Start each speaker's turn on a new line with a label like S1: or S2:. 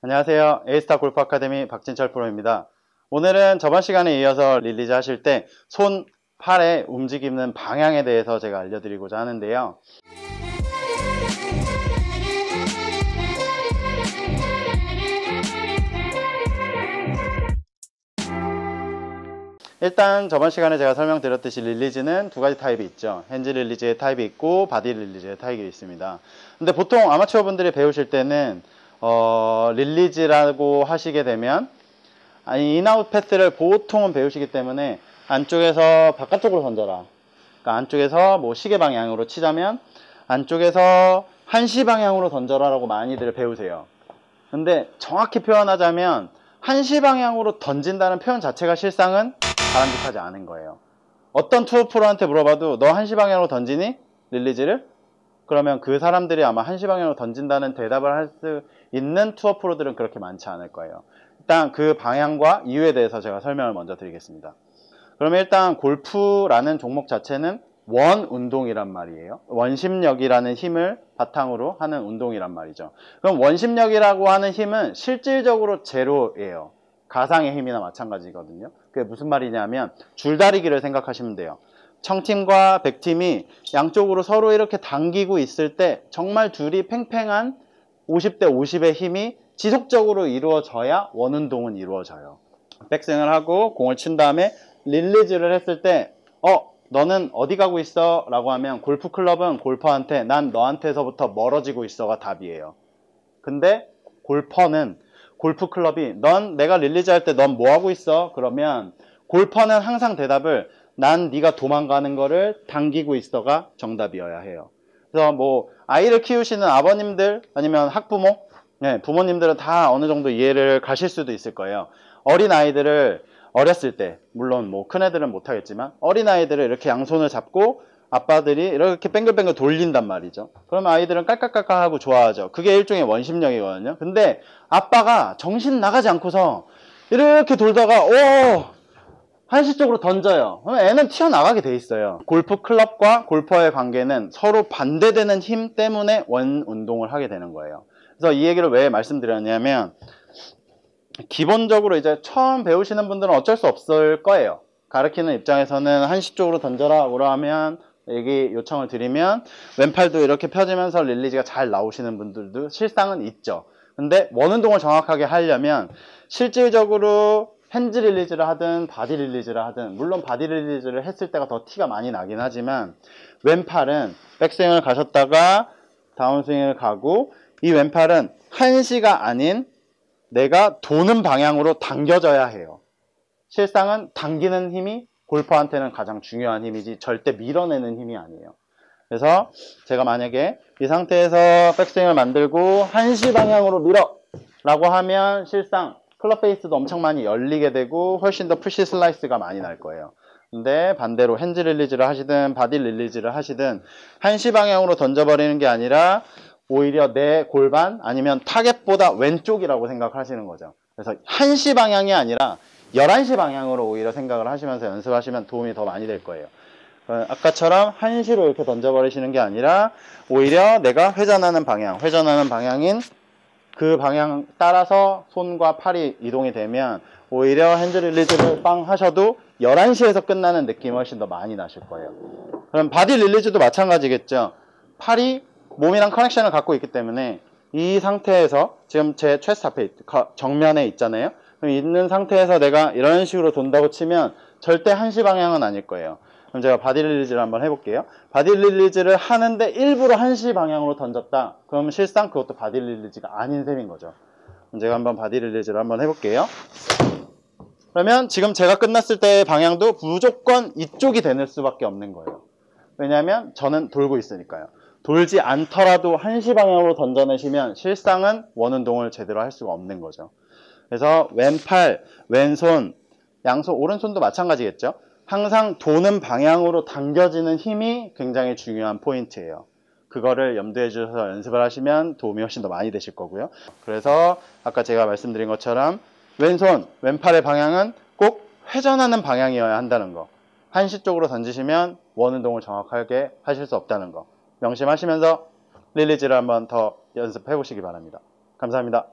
S1: 안녕하세요. 에이스타 골프 아카데미 박진철 프로입니다. 오늘은 저번 시간에 이어서 릴리즈 하실 때 손, 팔의 움직이는 방향에 대해서 제가 알려드리고자 하는데요. 일단 저번 시간에 제가 설명드렸듯이 릴리즈는 두 가지 타입이 있죠. 핸즈 릴리즈의 타입이 있고 바디 릴리즈의 타입이 있습니다. 근데 보통 아마추어 분들이 배우실 때는 어, 릴리즈라고 하시게 되면 아니 인아웃 패스를 보통은 배우시기 때문에 안쪽에서 바깥쪽으로 던져라. 그러니까 안쪽에서 뭐 시계 방향으로 치자면 안쪽에서 한시 방향으로 던져라라고 많이들 배우세요. 근데 정확히 표현하자면 한시 방향으로 던진다는 표현 자체가 실상은 바람직하지 않은 거예요. 어떤 투어 프로한테 물어봐도 너 한시 방향으로 던지니? 릴리즈를? 그러면 그 사람들이 아마 한시 방향으로 던진다는 대답을 할 수 있는 투어 프로들은 그렇게 많지 않을 거예요. 일단 그 방향과 이유에 대해서 제가 설명을 먼저 드리겠습니다. 그러면 일단 골프라는 종목 자체는 원 운동이란 말이에요. 원심력이라는 힘을 바탕으로 하는 운동이란 말이죠. 그럼 원심력이라고 하는 힘은 실질적으로 제로예요. 가상의 힘이나 마찬가지거든요. 그게 무슨 말이냐면 줄다리기를 생각하시면 돼요. 청팀과 백팀이 양쪽으로 서로 이렇게 당기고 있을 때 정말 둘이 팽팽한 50대 50의 힘이 지속적으로 이루어져야 원운동은 이루어져요. 백스윙을 하고 공을 친 다음에 릴리즈를 했을 때 어? 너는 어디 가고 있어? 라고 하면 골프 클럽은 골퍼한테 난 너한테서부터 멀어지고 있어가 답이에요. 근데 골퍼는 골프 클럽이 넌 내가 릴리즈 할 때 넌 뭐 하고 있어? 그러면 골퍼는 항상 대답을 난 네가 도망가는 거를 당기고 있어가 정답이어야 해요. 그래서 뭐 아이를 키우시는 아버님들 아니면 학부모 네, 부모님들은 다 어느 정도 이해를 가실 수도 있을 거예요. 어린 아이들을 어렸을 때 물론 뭐 큰애들은 못하겠지만 어린 아이들을 이렇게 양손을 잡고 아빠들이 이렇게 뱅글뱅글 돌린단 말이죠. 그러면 아이들은 깔깔깔깔 하고 좋아하죠. 그게 일종의 원심력이거든요. 근데 아빠가 정신 나가지 않고서 이렇게 돌다가 오 한시쪽으로 던져요. 그러면 애는 튀어나가게 돼 있어요. 골프 클럽과 골퍼의 관계는 서로 반대되는 힘 때문에 원 운동을 하게 되는 거예요. 그래서 이 얘기를 왜 말씀드렸냐면 기본적으로 이제 처음 배우시는 분들은 어쩔 수 없을 거예요. 가르치는 입장에서는 한시 쪽으로 던져라고 하면 얘기 요청을 드리면 왼팔도 이렇게 펴지면서 릴리즈가 잘 나오시는 분들도 실상은 있죠. 근데 원 운동을 정확하게 하려면 실질적으로 핸즈 릴리즈를 하든 바디 릴리즈를 하든 물론 바디 릴리즈를 했을 때가 더 티가 많이 나긴 하지만 왼팔은 백스윙을 가셨다가 다운스윙을 가고 이 왼팔은 한시가 아닌 내가 도는 방향으로 당겨져야 해요. 실상은 당기는 힘이 골퍼한테는 가장 중요한 힘이지 절대 밀어내는 힘이 아니에요. 그래서 제가 만약에 이 상태에서 백스윙을 만들고 한시 방향으로 밀어 라고 하면 실상 클럽 페이스도 엄청 많이 열리게 되고 훨씬 더 푸시 슬라이스가 많이 날 거예요. 근데 반대로 핸즈 릴리즈를 하시든 바디 릴리즈를 하시든 한시 방향으로 던져버리는 게 아니라 오히려 내 골반 아니면 타겟보다 왼쪽이라고 생각하시는 거죠. 그래서 한시 방향이 아니라 11시 방향으로 오히려 생각을 하시면서 연습하시면 도움이 더 많이 될 거예요. 어, 아까처럼 한시로 이렇게 던져버리시는 게 아니라 오히려 내가 회전하는 방향, 회전하는 방향인 그 방향 따라서 손과 팔이 이동이 되면 오히려 핸드 릴리즈를 빵 하셔도 11시에서 끝나는 느낌이 훨씬 더 많이 나실 거예요. 그럼 바디 릴리즈도 마찬가지겠죠. 팔이 몸이랑 커넥션을 갖고 있기 때문에 이 상태에서 지금 제 체스트 앞에 정면에 있잖아요. 그럼 있는 상태에서 내가 이런 식으로 돈다고 치면 절대 한시 방향은 아닐 거예요. 그럼 제가 바디 릴리즈를 한번 해볼게요. 바디 릴리즈를 하는데 일부러 한시 방향으로 던졌다. 그럼 실상 그것도 바디 릴리즈가 아닌 셈인 거죠. 그럼 제가 한번 바디 릴리즈를 한번 해볼게요. 그러면 지금 제가 끝났을 때의 방향도 무조건 이쪽이 되는 수밖에 없는 거예요. 왜냐하면 저는 돌고 있으니까요. 돌지 않더라도 한시 방향으로 던져내시면 실상은 원운동을 제대로 할 수가 없는 거죠. 그래서 왼팔, 왼손, 양손, 오른손도 마찬가지겠죠. 항상 도는 방향으로 당겨지는 힘이 굉장히 중요한 포인트예요. 그거를 염두에 주셔서 연습을 하시면 도움이 훨씬 더 많이 되실 거고요. 그래서 아까 제가 말씀드린 것처럼 왼손, 왼팔의 방향은 꼭 회전하는 방향이어야 한다는 거. 한시 쪽으로 던지시면 원 운동을 정확하게 하실 수 없다는 거. 명심하시면서 릴리즈를 한번 더 연습해 보시기 바랍니다. 감사합니다.